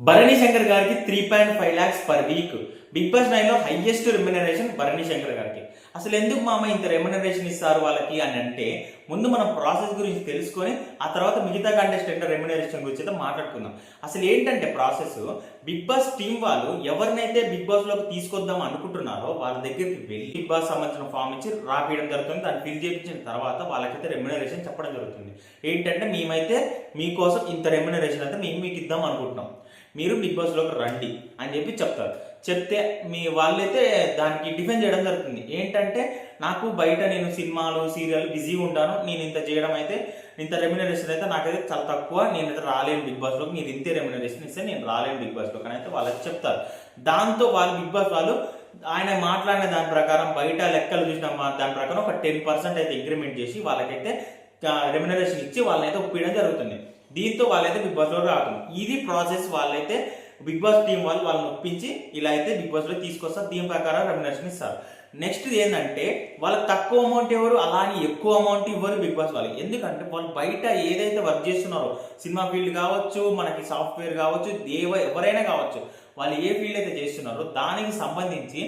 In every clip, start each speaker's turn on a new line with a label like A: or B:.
A: భరణి శంకర్ గారికి three point five lakhs per week Bigg Boss నైన్లో highest remuneration Bharani Shankar గారికి. అసలు ఎందుకు మామ ఇంత రెమ్యునరేషన్ ఇస్తారు వాళ్ళకి అని అంటే ముందు మనం ప్రాసెస్ గురించి తెలుసుకొని ఆ తర్వాత మిగతా కంటెస్టెంట్ రెమ్యునరేషన్ గురించి అయితే మాట్లాడుకుందాం. అసలు ఏంటంటే ప్రాసెస్ బిగ్ బాస్ టీం వాళ్ళు ఎవరినైతే బిగ్ బాస్లోకి తీసుకొద్దాం అనుకుంటున్నారో వాళ్ళ దగ్గరికి వెళ్ళి బిగ్ బాస్ సంబంధించిన ఫామ్ ఇచ్చి రాపియడం జరుగుతుంది. దాన్ని ఫిల్ చేయించిన తర్వాత వాళ్ళకైతే రెమ్యునరేషన్ చెప్పడం జరుగుతుంది. ఏంటంటే మేమైతే మీకోసం ఇంత రెమ్యునరేషన్ అయితే మేము మీకు ఇద్దాం అనుకుంటున్నాం. మీరు బిగ్ బాస్లోకి రండి అని చెప్పి చెప్తారు. చెప్తే మీ వాళ్ళైతే దానికి డిఫెండ్ చేయడం జరుగుతుంది. ఏంటంటే నాకు బయట నేను సినిమాలు సీరియల్ బిజీగా ఉంటాను. నేను ఇంత చేయడం అయితే ఇంత రెమ్యునరేషన్ అయితే నాకైతే చాలా తక్కువ. నేనైతే రాలేను బిగ్ బాస్లో లోకి. మీరు ఇంతే రెమ్యునరేషన్ ఇస్తే నేను రాలేను బిగ్ బాస్లో లోకి అని అయితే వాళ్ళకి చెప్తారు. దాంతో వాళ్ళు బిగ్ బాస్ వాళ్ళు ఆయన మాట్లాడిన దాని ప్రకారం బయట లెక్కలు చూసిన దాని ప్రకారం ఒక టెన్ పర్సెంట్ అయితే అగ్రిమెంట్ చేసి వాళ్ళకైతే రెమ్యునరేషన్ ఇచ్చి వాళ్ళనైతే ఒప్పించడం జరుగుతుంది. దీంతో వాళ్ళైతే బిగ్ బాస్లో ఇది ప్రాసెస్ వాళ్ళైతే బిగ్ బాస్ టీం వాళ్ళు వాళ్ళని ఒప్పించి ఇలా అయితే బిగ్ బాస్లో తీసుకొస్తారు దీని ప్రకారం రెమ్యునరేషన్ ఇస్తారు. నెక్స్ట్ ఏంటంటే వాళ్ళకి తక్కువ అమౌంట్ ఎవరు అలానే ఎక్కువ అమౌంట్ ఇవ్వరు బిగ్ బాస్ వాళ్ళకి. ఎందుకంటే వాళ్ళు బయట ఏదైతే వర్క్ చేస్తున్నారో సినిమా ఫీల్డ్ కావచ్చు మనకి సాఫ్ట్వేర్ కావచ్చు దేవ ఎవరైనా కావచ్చు వాళ్ళు ఏ ఫీల్డ్ అయితే చేస్తున్నారో దానికి సంబంధించి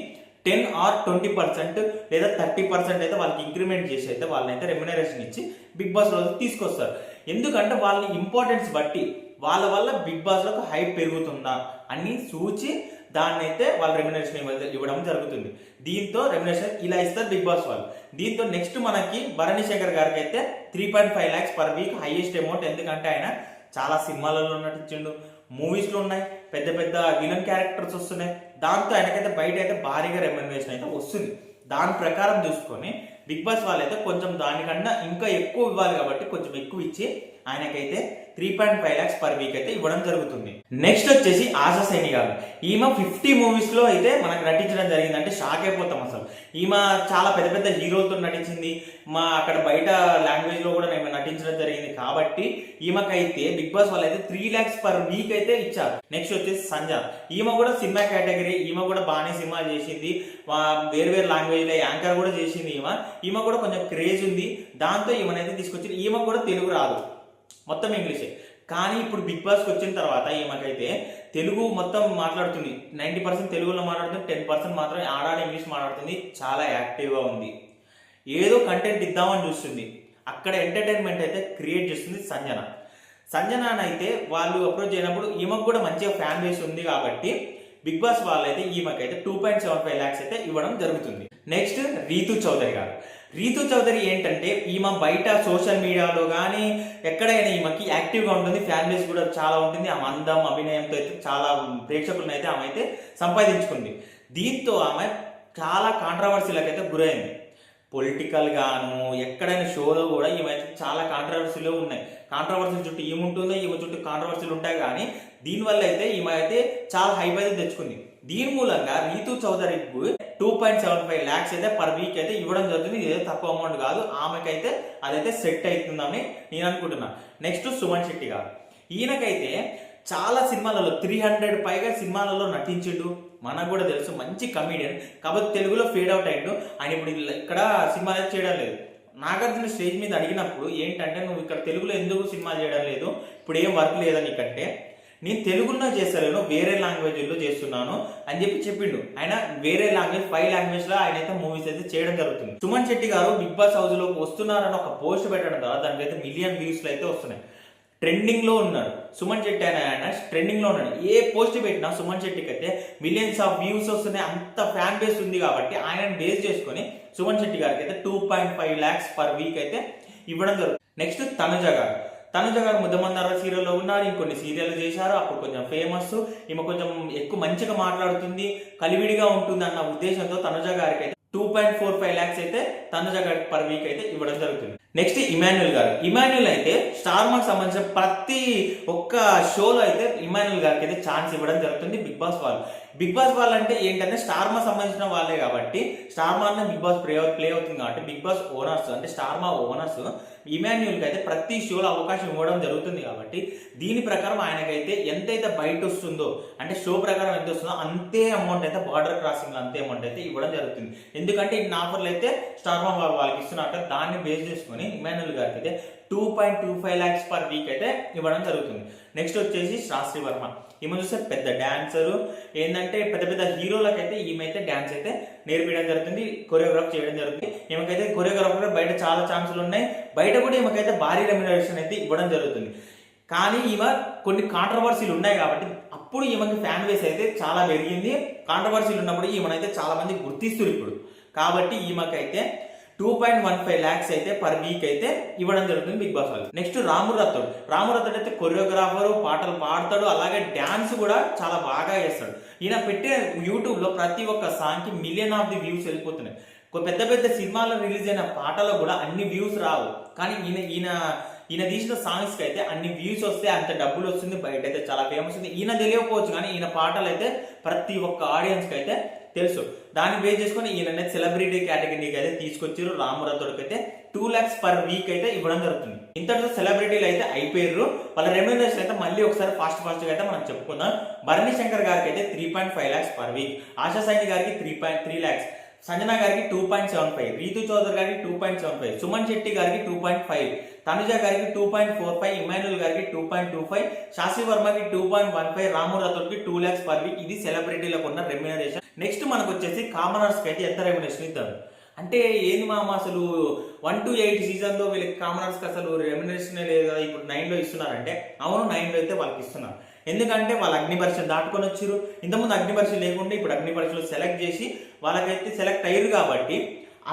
A: టెన్ ఆర్ ట్వంటీ పర్సెంట్ లేదా థర్టీ పర్సెంట్ అయితే వాళ్ళకి ఇంక్రిమెంట్ చేసి అయితే వాళ్ళనైతే రెమ్యునరేషన్ ఇచ్చి బిగ్ బాస్ రోజు తీసుకొస్తారు. ఎందుకంటే వాళ్ళని ఇంపార్టెన్స్ బట్టి వాళ్ళ వల్ల బిగ్ బాస్లకు హైప్ పెరుగుతుందా అని చూచి దాన్ని అయితే వాళ్ళ రెమ్యునేషన్ ఇవ్వడం జరుగుతుంది. దీంతో రెమ్యునేషన్ ఇలా ఇస్తారు బిగ్ బాస్ వాళ్ళు. దీంతో నెక్స్ట్ మనకి భరణి శేఖర్ గారికి అయితే three point five lakhs per week highest amount ఎందుకంటే ఆయన చాలా సినిమాలలో నటించిండు మూవీస్లో ఉన్నాయి పెద్ద పెద్ద విలన్ క్యారెక్టర్స్ వస్తున్నాయి. దాంతో ఆయనకైతే బయట అయితే భారీగా రెమ్యునరేషన్ అయితే వస్తుంది. దాని ప్రకారం చూసుకొని బిగ్ బాస్ వాళ్ళైతే కొంచెం దానికన్నా ఇంకా ఎక్కువ ఇవ్వాలి కాబట్టి కొంచెం ఎక్కువ ఇచ్చి ఆయనకైతే three point five lakhs per week అయితే ఇవ్వడం జరుగుతుంది. నెక్స్ట్ వచ్చేసి ఆశా సైని గారు ఈమె ఫిఫ్టీ మూవీస్లో అయితే మనకు నటించడం జరిగింది అంటే షాక్ అయిపోతాం అసలు. ఈమె చాలా పెద్ద పెద్ద హీరోలతో నటించింది. మా అక్కడ బయట లాంగ్వేజ్లో కూడా ఈమె నటించడం జరిగింది కాబట్టి ఈమెకైతే బిగ్ బాస్ వాళ్ళు అయితే త్రీ ల్యాక్స్ పర్ వీక్ అయితే ఇచ్చారు. నెక్స్ట్ వచ్చేసి సంజ ఈమె కూడా సినిమా కేటగిరీ ఈమె కూడా బాగానే సినిమాలు చేసింది. వేరు వేరు లాంగ్వేజ్లో యాంకర్ కూడా చేసింది ఈమె. ఈమె కూడా కొంచెం క్రేజ్ ఉంది. దాంతో ఈమెనైతే తీసుకొచ్చి ఈమె కూడా తెలుగు రాదు. మొత్తం ఇంగ్లీషే. కానీ ఇప్పుడు బిగ్ బాస్కి వచ్చిన తర్వాత ఈమెకైతే తెలుగు మొత్తం మాట్లాడుతుంది. నైంటీ పర్సెంట్ తెలుగులో మాట్లాడుతుంది టెన్ పర్సెంట్ మాత్రం ఆడాడ ఇంగ్లీష్ మాట్లాడుతుంది. చాలా యాక్టివ్గా ఉంది. ఏదో కంటెంట్ ఇద్దామని చూస్తుంది. అక్కడ ఎంటర్టైన్మెంట్ అయితే క్రియేట్ చేస్తుంది సంజన. సంజన అయితే వాళ్ళు అప్రోచ్ అయినప్పుడు ఈమెకు కూడా మంచిగా ఫ్యాన్ బేస్ ఉంది కాబట్టి బిగ్ బాస్ వాళ్ళైతే ఈమెకైతే two point seven five lakhs అయితే ఇవ్వడం జరుగుతుంది. నెక్స్ట్ రీతు చౌదరి గారు. రీతు చౌదరి ఏంటంటే ఈమె బయట సోషల్ మీడియాలో కానీ ఎక్కడైనా ఈమెకి యాక్టివ్గా ఉంటుంది ఫ్యాన్ బేస్ కూడా చాలా ఉంటుంది ఆమె అందం అభినయంతో అయితే చాలా ప్రేక్షకులను అయితే ఆమె అయితే సంపాదించుకుంది. దీంతో ఆమె చాలా కాంట్రవర్సీలకు అయితే గురైంది. పొలిటికల్ గాను ఎక్కడైనా షోలో కూడా ఈమె చాలా కాంట్రవర్సీలు ఉన్నాయి. కాంట్రవర్సీల చుట్టూ ఏముంటుందో ఈమె చుట్టూ కాంట్రవర్సీలు ఉంటాయి కానీ దీనివల్ల అయితే ఈమె అయితే చాలా హైప్ అయితే తెచ్చుకుంది. దీని మూలంగా Ritu చౌదరికి two point seven five lakhs అయితే పర్ వీక్ అయితే ఇవ్వడం జరుగుతుంది. ఇదే తక్కువ అమౌంట్ కాదు. ఆమెకైతే అదైతే సెట్ అవుతుందని నేను అనుకుంటున్నా. నెక్స్ట్ సుమన్ శెట్టి గారు ఈయనకైతే చాలా సినిమాలలో త్రీ హండ్రెడ్ పైగా సినిమాలలో నటించిండు. మనకు కూడా తెలుసు మంచి కమీడియన్ కాబట్టి తెలుగులో ఫేడ్ అవుట్ అయ్యిండు. ఆయన ఇప్పుడు ఇక్కడ సినిమా చేయడం లేదు. నాగార్జున స్టేజ్ మీద అడిగినప్పుడు ఏంటంటే నువ్వు ఇక్కడ తెలుగులో ఎందుకు సినిమా చేయడం లేదు? ఇప్పుడు ఏం వర్క్ లేదని నీకంటే నేను తెలుగులో చేస్తలేను వేరే లాంగ్వేజ్లో చేస్తున్నాను అని చెప్పి చెప్పిండు. ఆయన వేరే లాంగ్వేజ్ ఫైవ్ లాంగ్వేజ్లో ఆయన అయితే మూవీస్ అయితే చేయడం జరుగుతుంది. సుమన్ శెట్టి గారు బిగ్ బాస్ హౌస్లోకి వస్తున్నారని ఒక పోస్ట్ పెట్టడం ద్వారా దానికి అయితే మిలియన్ వ్యూస్ అయితే వస్తున్నాయి. ట్రెండింగ్లో ఉన్నాడు సుమన్ శెట్టి ఆయన ఆయన ట్రెండింగ్లో ఉన్నాడు. ఏ పోస్ట్ పెట్టినా సుమన్ శెట్టికి అయితే మిలియన్స్ ఆఫ్ వ్యూస్ వస్తున్నాయి. అంత ఫ్యాన్ బేస్ ఉంది కాబట్టి ఆయనను బేస్ చేసుకొని సుమన్ శెట్టి గారికి అయితే two point five lakhs per week అయితే ఇవ్వడం జరుగుతుంది. నెక్స్ట్ తనుజ గారు. తనుజ గారు ముద్దమందార సీరియల్లో ఉన్నారు ఇంకొన్ని సీరియల్ చేశారు అప్పుడు కొంచెం ఫేమస్ ఈమె కొంచెం ఎక్కువ మంచిగా మాట్లాడుతుంది కలివిడిగా ఉంటుంది అన్న ఉద్దేశంతో తనుజ గారికి అయితే two point four five lakhs అయితే తనుజ గారి పర్ వీక్ అయితే ఇవ్వడం జరుగుతుంది. నెక్స్ట్ ఇమాన్యుల్ గారు. ఇమాన్యుల్ అయితే స్టార్ మార్క్ సంబంధించిన ప్రతి ఒక్క షోలో అయితే ఇమాన్యుల్ గారికి అయితే ఛాన్స్ ఇవ్వడం జరుగుతుంది బిగ్ బాస్ వాళ్ళు. బిగ్ బాస్ వాళ్ళు అంటే ఏంటంటే స్టార్ మా సంబంధించిన వాళ్ళే కాబట్టి స్టార్ మా బిగ్ బాస్ ప్లే ప్లే అవుతుంది కాబట్టి బిగ్ బాస్ ఓనర్స్ అంటే స్టార్ మా ఓనర్స్ ఇమాన్యుల్కి అయితే ప్రతి షోలో అవకాశం ఇవ్వడం జరుగుతుంది కాబట్టి దీని ప్రకారం ఆయనకైతే ఎంతైతే బయట వస్తుందో అంటే షో ప్రకారం ఎంత వస్తుందో అంతే అమౌంట్ అయితే బార్డర్ క్రాసింగ్లో అంతే అమౌంట్ అయితే ఇవ్వడం జరుగుతుంది. ఎందుకంటే ఇన్ని ఆఫర్లు అయితే స్టార్ మా వాళ్ళకి ఇస్తున్నట్టు దాన్ని బేస్ చేసుకొని ఇమాన్యుల్ గారికి అయితే two point two five lakhs per week అయితే ఇవ్వడం జరుగుతుంది. నెక్స్ట్ వచ్చేసి శాస్త్రి వర్మ. ఈమె చూస్తే పెద్ద డాన్సరు ఏంటంటే పెద్ద పెద్ద హీరోలకైతే ఈమె అయితే డాన్స్ అయితే నేర్పించడం జరుగుతుంది కొరియోగ్రాఫ్ చేయడం జరుగుతుంది. ఈమెకైతే కొరియోగ్రాఫర్ బయట చాలా ఛాన్సులు ఉన్నాయి. బయట కూడా ఈమెకైతే భారీ రెమ్యునరేషన్ అయితే ఇవ్వడం జరుగుతుంది. కానీ ఈమె కొన్ని కాంట్రవర్సీలు ఉన్నాయి కాబట్టి అప్పుడు ఈమెకి ఫ్యాన్ బేస్ అయితే చాలా పెరిగింది. కాంట్రవర్సీలు ఉన్నప్పుడు ఈమెనైతే చాలా మంది గుర్తిస్తారు ఇప్పుడు. కాబట్టి ఈమెకైతే two point one five lakhs అయితే పర్ వీక్ అయితే ఇవ్వడం జరుగుతుంది బిగ్ బాస్ వాళ్ళు నెక్స్ట్ రాము రత్తోడు. రాము రత్తోడు అయితే కొరియోగ్రాఫరు పాటలు పాడతాడు అలాగే డ్యాన్స్ కూడా చాలా బాగా చేస్తాడు. ఈయన పెట్టే యూట్యూబ్లో ప్రతి ఒక్క సాంగ్కి మిలియన్ ఆఫ్ ది వ్యూస్ వెళ్ళిపోతున్నాయి. పెద్ద పెద్ద సినిమాల్లో రిలీజ్ అయిన పాటలో కూడా అన్ని వ్యూస్ రావు. కానీ ఈయన ఈయన ఈయన తీసిన సాంగ్స్కి అయితే అన్ని వ్యూస్ వస్తే అంత డబ్బులు వస్తుంది బయట అయితే చాలా ఫేమస్ ఉంది. ఈయన తెలియకపోవచ్చు కానీ ఈయన పాటలు అయితే ప్రతి ఒక్క ఆడియన్స్కి అయితే తెలుసు. దాన్ని బేస్ చేసుకొని ఈయన సెలబ్రిటీ కేటగిరీకి అయితే తీసుకొచ్చారు రామరథుడికి అయితే టూ లాక్స్ పర్ వీక్ అయితే ఇవ్వడం జరుగుతుంది. ఇంతటితో సెలబ్రిటీలు అయితే అయిపోయారు వాళ్ళ రెమ్యూనరేషన్ అయితే మళ్ళీ ఒకసారి ఫాస్ట్ ఫాస్ట్గా అయితే మనం చెప్పుకుందాం. భరణి శంకర్ గారికి అయితే three point five lakhs per week Asha Saini గారికి three point three lakhs Sanjana గారికి two point seven five Rithu Chowdary గారికి two point seven five Suman Shetty గారికి టూ పాయింట్ ఫైవ్ తనుజ గారికి two point four five Emmanuel గారికి two point two five Sasi వర్మకి two point one five Ramu రాథోడ్కి two lakhs per week ఇది సెలబ్రిటీలకు ఉన్న remuneration next మనకు వచ్చేసి కామనర్స్కి అయితే ఎంత రెమ్యునరేషన్ ఇస్తారు? అంటే ఏంది మామ అసలు వన్ టు ఎయిట్ సీజన్లో వీళ్ళకి కామనర్స్కి అసలు రెమ్యునరేషన్ లేదు? కదా ఇప్పుడు నైన్లో ఇస్తున్నారంటే అవును నైన్లో అయితే వాళ్ళకి ఇస్తున్నారు. ఎందుకంటే వాళ్ళ అగ్నిపరీక్ష దాటుకొని వచ్చారు ఇంతకుముందు అగ్నిపరీక్ష లేకుండా ఇప్పుడు అగ్నిపరీక్షలు సెలెక్ట్ చేసి వాళ్ళకైతే సెలెక్ట్ అయ్యారు కాబట్టి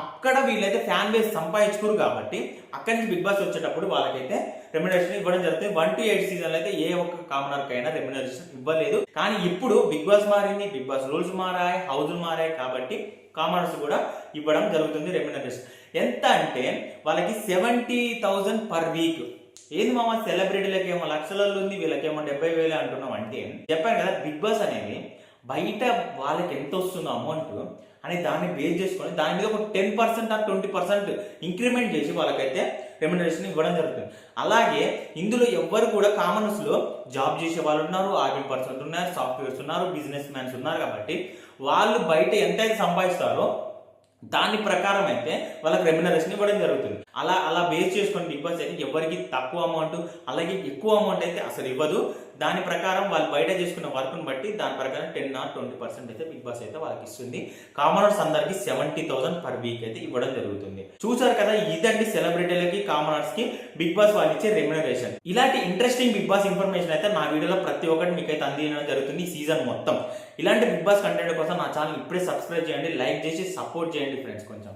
A: అక్కడ వీళ్ళైతే ఫ్యాన్ బేస్ సంపాదించుకోరు కాబట్టి అక్కడి నుంచి బిగ్ బాస్ వచ్చేటప్పుడు వాళ్ళకైతే రెమ్యునరేషన్ ఇవ్వడం జరుగుతుంది. వన్ టు ఎయిట్ సీజన్లో అయితే ఏ ఒక్క కామనర్ అయినా రెమ్యునరేషన్ ఇవ్వలేదు. కానీ ఇప్పుడు బిగ్ బాస్ మారింది బిగ్ బాస్ రూల్స్ మారాయి హౌజులు మారాయి కాబట్టి కామర్స్ కూడా ఇవ్వడం జరుగుతుంది రెమ్యునరేషన్ ఎంత అంటే వాళ్ళకి సెవెంటీ థౌజండ్ పర్ వీక్ ఏంది మామ సెలబ్రిటీలకు ఏమో లక్షలలో ఉంది వీళ్ళకేమో డెబ్బై వేలు అంటున్నాం అంటే చెప్పాను కదా బిగ్ బాస్ అనేది బయట వాళ్ళకి ఎంత వస్తుందో అమౌంట్ అని దాన్ని బేస్ చేసుకొని దాని మీద ఒక టెన్ పర్సెంట్ ఆ ట్వంటీ పర్సెంట్ ఇంక్రిమెంట్ చేసి వాళ్ళకైతే రెమ్యునరేషన్ ఇవ్వడం జరుగుతుంది. అలాగే ఇందులో ఎవ్వరు కూడా కామన్స్లో జాబ్ చేసే వాళ్ళు ఉన్నారు ఆర్మీ పర్సన్స్ ఉన్నారు సాఫ్ట్వేర్స్ ఉన్నారు బిజినెస్ మ్యాన్స్ ఉన్నారు కాబట్టి వాళ్ళు బయట ఎంతైతే సంపాదిస్తారో దాని ప్రకారం అయితే వాళ్ళకి రెమ్యునరేషన్ ఇవ్వడం జరుగుతుంది. అలా అలా బేస్ చేసుకొని బిగ్ బాస్ అయితే ఎవరికి తక్కువ అమౌంట్ అలాగే ఎక్కువ అమౌంట్ అయితే అసలు ఇవ్వదు. దాని ప్రకారం వాళ్ళు బయట చేసుకున్న వర్క్ను బట్టి దాని ప్రకారం టెన్ ఆర్ ట్వంటీ పర్సెంట్ అయితే బిగ్ బాస్ అయితే వాళ్ళకి ఇస్తుంది. కామనర్స్ అందరికి సెవెంటీ థౌసండ్ పర్ వీక్ అయితే ఇవ్వడం జరుగుతుంది. చూసారు కదా ఇదండి సెలబ్రిటీలకి కామనర్స్కి బిగ్ బాస్ వాళ్ళు ఇచ్చే రెమ్యునరేషన్ ఇలాంటి ఇంట్రెస్టింగ్ బిగ్ బాస్ ఇన్ఫర్మేషన్ అయితే నా వీడియోలో ప్రతి ఒక్కటి మీకు అయితే అందించడం జరుగుతుంది ఈ సీజన్ మొత్తం. ఇలాంటి బిగ్ బాస్ కంటెంట్ కోసం నా ఛానల్ ఇప్పుడే సబ్స్క్రైబ్ చేయండి లైక్ చేసి సపోర్ట్ చేయండి ఫ్రెండ్స్ కొంచెం.